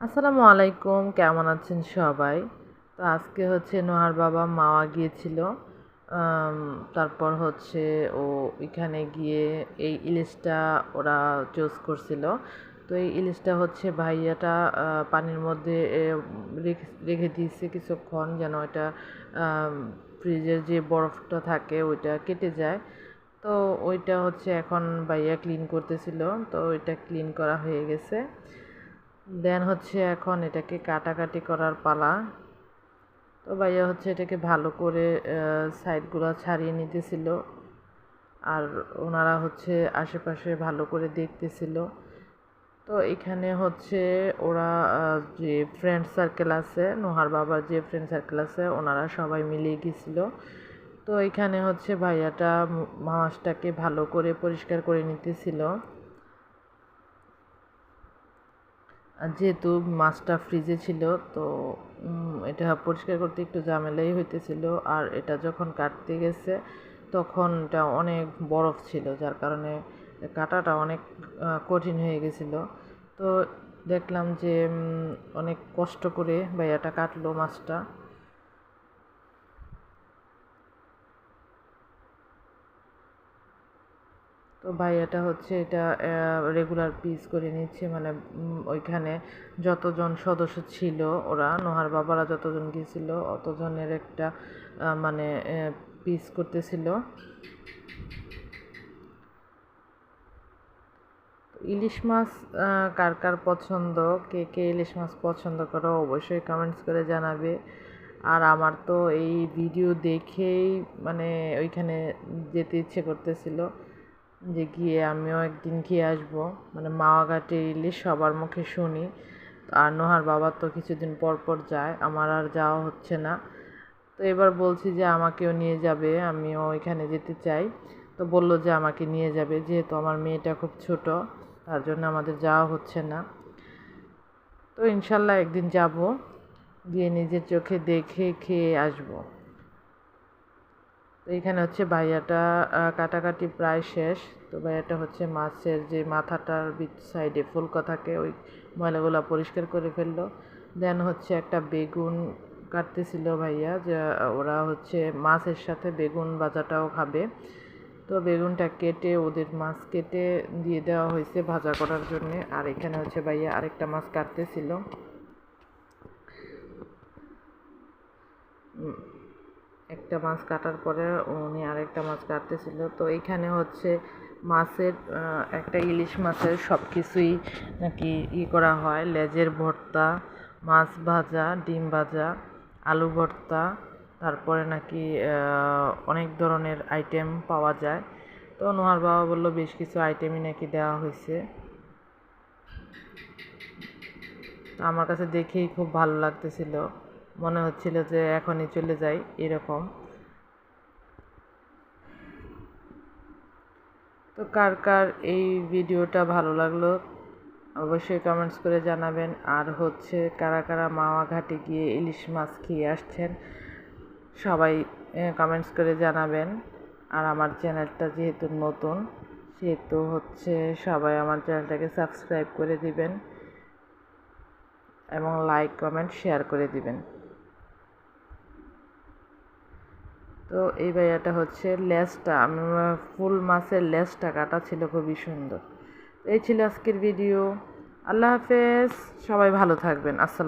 আসসালামু আলাইকুম, কেমন আছেন সবাই? তো আজকে হচ্ছে নোহার বাবা মাওয়া গিয়েছিল তারপর হচ্ছে ও এখানে গিয়ে এই ইলিশটা ওরা চুজ করছিল। তো এই ইলিশটা হচ্ছে ভাইয়াটা পানির মধ্যে রেখে দিয়েছে কিছুক্ষণ যেন এটা ফ্রিজের যে বরফটা থাকে ওইটা কেটে যায়। তো ওইটা হচ্ছে এখন ভাইয়া ক্লিন করতেছিল, তো ওইটা ক্লিন করা হয়ে গেছে। দেন হচ্ছে এখন এটাকে কাটাকাটি করার পালা। তো ভাইয়া হচ্ছে এটাকে ভালো করে সাইডগুলো ছাড়িয়ে নিতেছিল। আর ওনারা হচ্ছে আশেপাশে ভালো করে দেখতেছিল। তো এখানে হচ্ছে ওরা যে ফ্রেন্ড সার্কেল আছে, নোহার বাবার যে ফ্রেন্ড সার্কেল আছে, ওনারা সবাই মিলে গেছিল। তো এখানে হচ্ছে ভাইয়াটা মাছটাকে ভালো করে পরিষ্কার করে নিতেছিল। আর যেহেতু মাছটা ফ্রিজে ছিল, তো এটা পরিষ্কার করতে একটু ঝামেলাই হইতেছিল। আর এটা যখন কাটতে গেছে, তখন এটা অনেক বরফ ছিল, যার কারণে কাটাটা অনেক কঠিন হয়ে গেছিল। তো দেখলাম যে অনেক কষ্ট করে ভাইয়াটা কাটলো মাছটা। তো ভাইয়াটা হচ্ছে এটা রেগুলার পিস করে নিচ্ছে মানে ওইখানে যতজন সদস্য ছিল ওরা, নোহার বাবারা যতজন গিয়েছিল অতজনের একটা মানে পিস করতেছিল। ইলিশ মাছ কার কার পছন্দ, কে কে ইলিশ মাছ পছন্দ করো অবশ্যই কমেন্টস করে জানাবে। আর আমার তো এই ভিডিও দেখেই মানে ওইখানে যেতে ইচ্ছে করতেছিল। যে গিয়ে আমিও একদিন খেয়ে আসব। মানে মাওয়া ঘাটে ইলিশ সবার মুখে শুনি। আর নোহার বাবা তো কিছুদিন পর পর যায়, আমার আর যাওয়া হচ্ছে না। তো এবার বলছি যে আমাকেও নিয়ে যাবে, আমিও ওইখানে যেতে চাই। তো বলল যে আমাকে নিয়ে যাবে, যেহেতু আমার মেয়েটা খুব ছোট, তার জন্য আমাদের যাওয়া হচ্ছে না। তো ইনশাল্লাহ একদিন যাব, গিয়ে নিজের চোখে দেখে খেয়ে আসব। তো এখানে হচ্ছে ভাইয়াটা কাটাকাটি প্রায় শেষ। তো ভাইয়াটা হচ্ছে মাছের যে মাথাটার সাইডে ফুলকা থাকে ওই ময়লাগুলো পরিষ্কার করে ফেলল। দেন হচ্ছে একটা বেগুন কাটতেছিল ভাইয়া, যে ওরা হচ্ছে মাছের সাথে বেগুন ভাজাটাও খাবে। তো বেগুনটা কেটে ওদের মাছ কেটে দিয়ে দেওয়া হয়েছে ভাজা করার জন্য। আর এখানে হচ্ছে ভাইয়া আরেকটা মাছ কাটতেছিল। একটা মাছ কাটার পরে উনি আরেকটা মাছ কাটতেছিল। তো এইখানে হচ্ছে মাছের একটা ইলিশ মাছের সব কিছুই নাকি ই করা হয়। লেজের ভর্তা, মাছ ভাজা, ডিম ভাজা, আলু ভর্তা, তারপরে নাকি অনেক ধরনের আইটেম পাওয়া যায়। তো নোহার বাবা বলল, বেশ কিছু আইটেমই নাকি দেওয়া হয়েছে। আমার কাছে দেখেই খুব ভালো লাগতেছিল। মনে হচ্ছিল যে এখনই চলে যাই এরকম। তো কার কার এই ভিডিওটা ভালো লাগল অবশ্যই কমেন্টস করে জানাবেন। আর হচ্ছে কারা কারা মাওয়া ঘাটে গিয়ে ইলিশ মাছ খেয়ে আসছেন সবাই কমেন্টস করে জানাবেন। আর আমার চ্যানেলটা যেহেতু নতুন, সেহেতু হচ্ছে সবাই আমার চ্যানেলটাকে সাবস্ক্রাইব করে দিবেন এবং লাইক কমেন্ট শেয়ার করে দিবেন। তো এই ভাইয়াটা হচ্ছে লেসটা ফুল মাছের লেসটা কাটা ছিল, খুবই সুন্দর। এই ছিল আজকের ভিডিও আল্লাহ হাফেজ। সবাই ভালো থাকবেন। আসসালাম